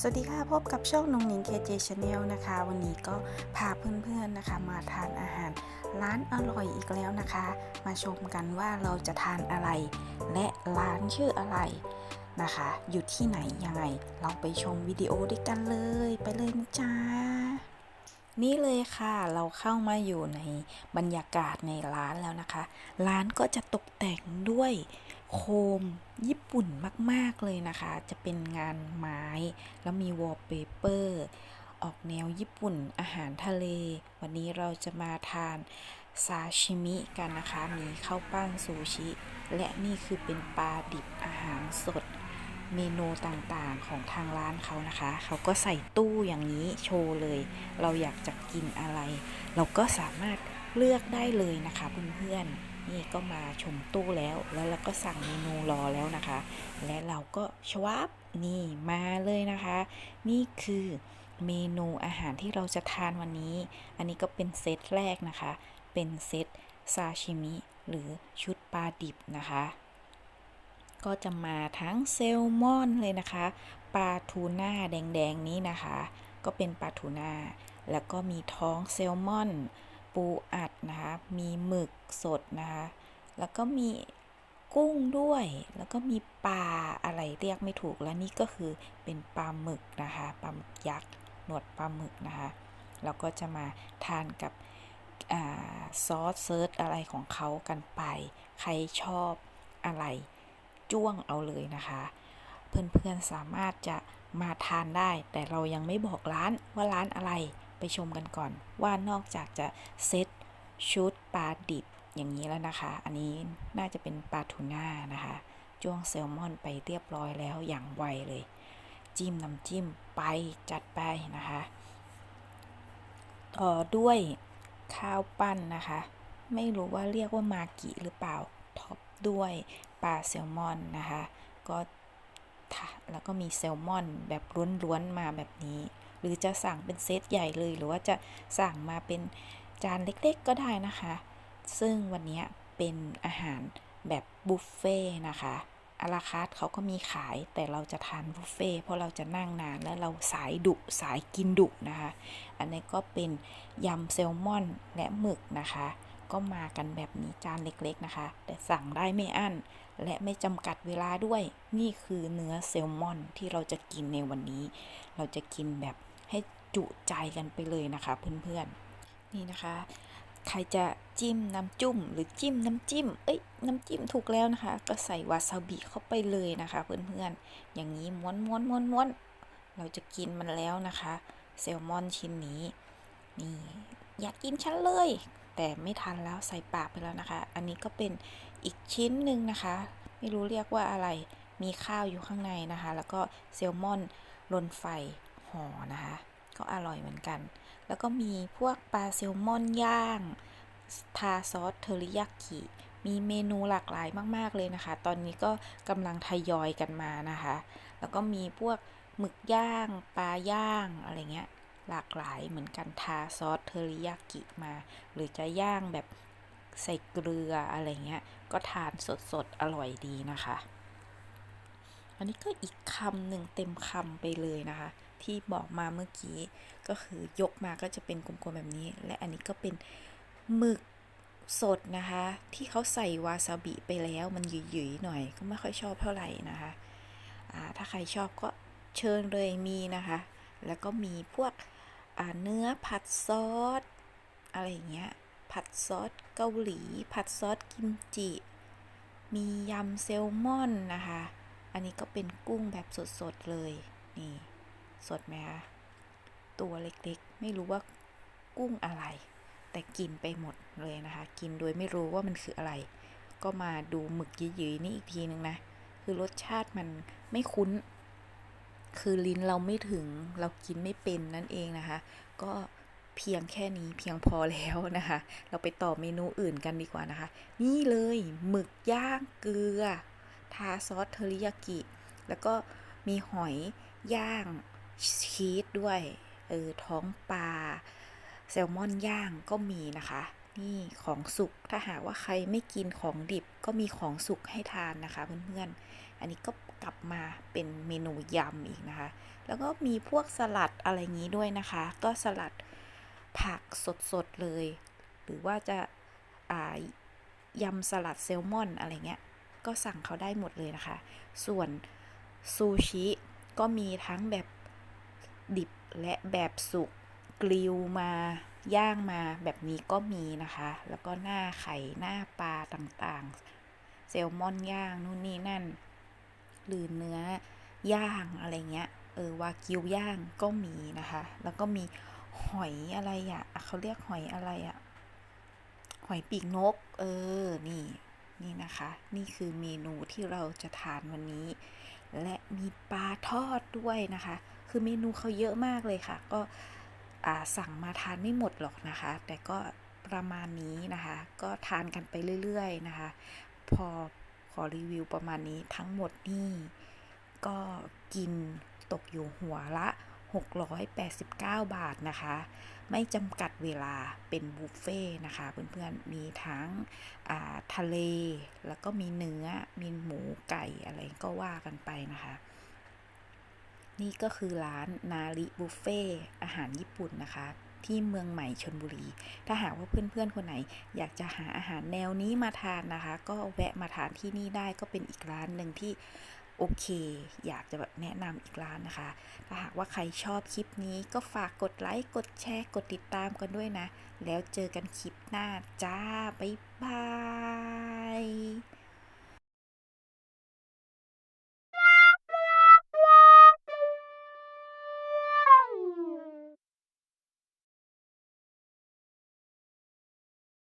สวัสดีค่ะ พบกับช่องนงนิงเคเจชาแนลนะคะ วันนี้ก็พาเพื่อนๆนะคะ มาทานอาหารร้านอร่อยอีกแล้วนะคะ มาชมกันว่าเราจะทานอะไร และร้านชื่ออะไรนะคะ อยู่ที่ไหนยังไง เราไปชมวิดีโอด้วยกันเลย ไปเลยนะจ้านี่เลยค่ะเราเข้ามาอยู่ในบรรยากาศในร้านแล้วนะคะ ร้านก็จะตกแต่งด้วย โคมญี่ปุ่นมาก ๆ เลยนะคะ จะเป็นงานไม้ แล้วมีวอลเปเปอร์ ออกแนวญี่ปุ่นอาหารทะเล วันนี้เราจะมาทานซาชิมิกันนะคะ มีข้าวปั้นซูชิ และนี่คือเป็นปลาดิบอาหารสด เมนูต่างๆของทางร้านเขานะคะ เขาก็ใส่ตู้อย่างนี้โชว์เลย เราอยากจะกินอะไร เราก็สามารถเลือกได้เลยนะคะเพื่อนๆ นี่ก็มาชมตู้แล้ว แล้วเราก็สั่งเมนูรอแล้วนะคะ และเราก็ชวับนี่มาเลยนะคะ นี่คือเมนูอาหารที่เราจะทานวันนี้ อันนี้ก็เป็นเซตแรกนะคะ เป็นเซตซาชิมิ หรือชุดปลาดิบนะคะ ก็จะมาทั้งเซลมอนเลยนะคะ ปลาทูน่าแดงๆนี้นะคะ ก็เป็นปลาทูน่า แล้วก็มีท้องเซลมอน ปูอัดนะคะ มีหมึกสดนะคะ แล้วก็มีกุ้งด้วย แล้วก็มีปลาอะไรเรียกไม่ถูก แล้วนี่ก็คือเป็นปลาหมึกนะคะ ปลาหมึกยักษ์ หนวดปลาหมึกนะคะเราก็จะมาทานกับอซอสเซิร์ชอะไรของเขากันไป ใครชอบอะไรจ้วงเอาเลยนะคะ เพื่อนๆสามารถจะมาทานได้ แต่เรายังไม่บอกร้านว่าร้านอะไร ไปชมกันก่อน ว่านอกจากจะเซตชุดปลาดิบอย่างนี้แล้วนะคะ อันนี้น่าจะเป็นปลาทูน่านะคะจ้วงแซลมอนไปเรียบร้อยแล้วอย่างไวเลย จิ้มน้ำจิ้มไปจัดไปนะคะ ต่อด้วยข้าวปั้นนะคะ ไม่รู้ว่าเรียกว่ามากิหรือเปล่าท็อปด้วยปลาแซลมอนนะคะ ก็แล้วก็มีแซลมอนแบบล้วนๆมาแบบนี้ รือจะสั่งเป็นเซตใหญ่เลย หรือว่าจะสั่งมาเป็นจานเล็กๆก็ได้นะคะ ซึ่งวันนี้เป็นอาหารแบบบุฟเฟ่ต์นะคะอาราคาร์ทเขาก็มีขายแต่เราจะทานบุฟเฟ่ต์เพราะเราจะนั่งนานและเราสายดุสายกินดุนะคะ อันนี้ก็เป็นยำแซลมอนและหมึกนะคะ ก็มากันแบบนี้จานเล็กๆนะคะ แต่สั่งได้ไม่อั้น และไม่จำกัดเวลาด้วย นี่คือเนื้อแซลมอนที่เราจะกินในวันนี้ เราจะกินแบบ ให้จุใจกันไปเลยนะคะเพื่อนๆนี่นะคะ ใครจะจิ้มน้ำจุ่มหรือจิ้มน้ำจิ้ม เอ้ยน้ำจิ้มถูกแล้วนะคะ ก็ใส่วาซาบิเข้าไปเลยนะคะเพื่อนๆอย่างนี้ม้วนม้วนม้วนม้วนเราจะกินมันแล้วนะคะแซลมอนชิ้นนี้นี่อยากกินฉันเลย แต่ไม่ทันแล้วใส่ปากไปแล้วนะคะ อันนี้ก็เป็นอีกชิ้นหนึ่งนะคะ ไม่รู้เรียกว่าอะไรมีข้าวอยู่ข้างในนะคะ แล้วก็แซลมอนลนไฟ ห่อนะคะ ก็อร่อยเหมือนกัน แล้วก็มีพวกปลาแซลมอนย่าง ทาซอสเทอริยากิ มีเมนูหลากหลายมาก ๆ เลยนะคะ ตอนนี้ก็กำลังทยอยกันมานะคะ แล้วก็มีพวกหมึกย่าง ปลาย่างอะไรเงี้ย หลากหลายเหมือนกันทาซอสเทอริยากิมา หรือจะย่างแบบใส่เกลืออะไรเงี้ย ก็ทานสดๆ อร่อยดีนะคะ อันนี้ก็อีกคำหนึ่งเต็มคำไปเลยนะคะ ที่บอกมาเมื่อกี้ ก็คือยกมาก็จะเป็นกลมๆแบบนี้ และอันนี้ก็เป็นหมึกสดนะคะ ที่เขาใส่วาซาบิไปแล้วมันหยุยๆหน่อย ก็ไม่ค่อยชอบเท่าไหร่นะคะถ้าใครชอบก็เชิญเลยมีนะคะ แล้วก็มีพวกเนื้อผัดซอสอะไรอย่างเงี้ยผัดซอสเกาหลี ผัดซอสกิมจิ มียำแซลมอนนะคะ อันนี้ก็เป็นกุ้งแบบสดๆเลย นี่ สดไหมคะตัวเล็กๆ ไม่รู้ว่ากุ้งอะไร แต่กินไปหมดเลยนะคะ กินโดยไม่รู้ว่ามันคืออะไร ก็มาดูหมึกยืยๆนี่อีกทีนึงนะ คือรสชาติมันไม่คุ้น คือลิ้นเราไม่ถึง เรากินไม่เป็นนั่นเองนะคะ ก็เพียงแค่นี้เพียงพอแล้วนะคะ เราไปต่อเมนูอื่นกันดีกว่านะคะ นี่เลยหมึกย่างเกลือ ทาซอสเทอริยากิ แล้วก็มีหอยย่าง ชีสด้วยเออท้องปลาแซลมอนย่างก็มีนะคะ นี่ของสุกถ้าหากว่าใครไม่กินของดิบก็มีของสุกให้ทานนะคะเพื่อนๆ อันนี้ก็กลับมาเป็นเมนูยำอีกนะคะ แล้วก็มีพวกสลัดอะไรงี้ด้วยนะคะ ก็สลัดผักสดๆเลย หรือว่าจะอ่ายำสลัดแซลมอนอะไรเงี้ย ก็สั่งเขาได้หมดเลยนะคะ ส่วนซูชิก็มีทั้งแบบ ดิบและแบบสุกกริลมา ย่างมาแบบนี้ก็มีนะคะ แล้วก็หน้าไข่หน้าปลาต่างๆแซลมอนย่างนู่นนี่นั่น หรือเนื้อย่างอะไรเงี้ย เออวากิวย่างก็มีนะคะ แล้วก็มีหอยอะไรอะ่ะเขาเรียกหอยอะไรอะ่ะ หอยปีกนก เออ นี่ นี่นะคะ นี่คือเมนูที่เราจะทานวันนี้ มีปลาทอดด้วยนะคะ คือเมนูเขาเยอะมากเลยค่ะ ก็สั่งมาทานไม่หมดหรอกนะคะ แต่ก็ประมาณนี้นะคะ ก็ทานกันไปเรื่อยๆนะคะ พอขอรีวิวประมาณนี้ทั้งหมดนี่ ก็กินตกอยู่หัวละ 689 บาทนะคะ ไม่จำกัดเวลาเป็นบุฟเฟ่นะคะเพื่อนๆ มีทั้งาทะเล แล้วก็มีเนื้อ มีหมูไก่อะไรก็ว่ากันไปนะคะ นี่ก็คือร้านนาริบุฟเฟ่อาหารญี่ปุ่นนะคะที่เมืองใหม่ชนบุรี ถ้าหากว่าเพื่อนๆ คนไหน อยากจะหาอาหารแนวนี้มาทานนะคะ ก็แวะมาทานที่นี่ได้ก็เป็นอีกร้านหนึ่งที่ โอเค อยากจะแบบแนะนำอีกร้านนะคะ ถ้าหากว่าใครชอบคลิปนี้ก็ฝากกดไลค์ กดแชร์ กดติดตามกันด้วยนะ แล้วเจอกันคลิปหน้าจ้า บ๊ายบาย